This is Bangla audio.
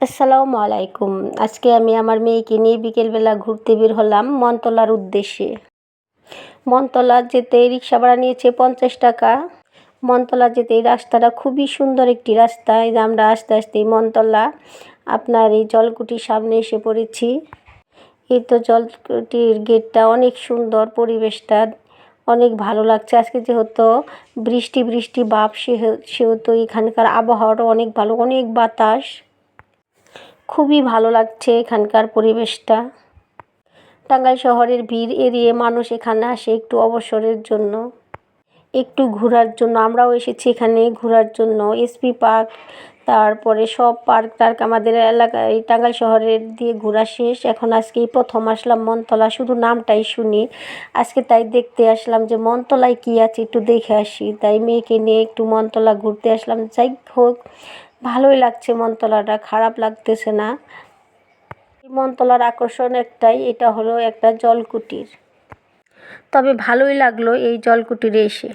আসসালামু আলাইকুম। আজকে আমি আমার মেয়েকে নিয়ে বিকেলবেলা ঘুরতে বের হলাম মনতলার উদ্দেশ্যে। মনতলা যেতে রিক্সা ভাড়া নিয়েছে পঞ্চাশ টাকা। মনতলা যেতে এই রাস্তাটা খুবই সুন্দর একটি রাস্তা। এই আমরা আস্তে আস্তে মনতলা, আপনার এই জলকুটির সামনে এসে পড়েছি। এই তো জলকুটির গেটটা অনেক সুন্দর পরিবেশটা, অনেক ভালো লাগছে। আজকে যেহেতু বৃষ্টি বৃষ্টি ভাব সেহেতু এখানকার আবহাওয়াটা অনেক ভালো, অনেক বাতাস। খুবই ভালো লাগছে এখানকার পরিবেশটা। টাঙ্গাইল শহরের ভিড় এড়িয়ে মানুষ এখানে আসে একটু অবসরের জন্য। একটু ঘোরার জন্য, আমরাও এসেছি এখানে ঘোরার জন্য। এসপি পার্ক, তারপরে সব পার্ক টার্ক আমাদের এলাকায় টাঙ্গাইল শহরের দিয়ে ঘোরা শেষ। এখন আজকেই প্রথম আসলাম মনতলা, শুধু নামটাই শুনি। আজকে তাই দেখতে আসলাম যে মনতলায় কী আছে একটু দেখে আসি। তাই মেয়েকে নিয়ে একটু মনতলা ঘুরতে আসলাম। যাই হোক ভালোই লাগছে মনতলাটা, খারাপ লাগতেছে না। মনতলার আকর্ষণ একটাই, এটা হলো একটা জলকুটির। তবে ভালোই লাগল এই জলকুটিরে এসে।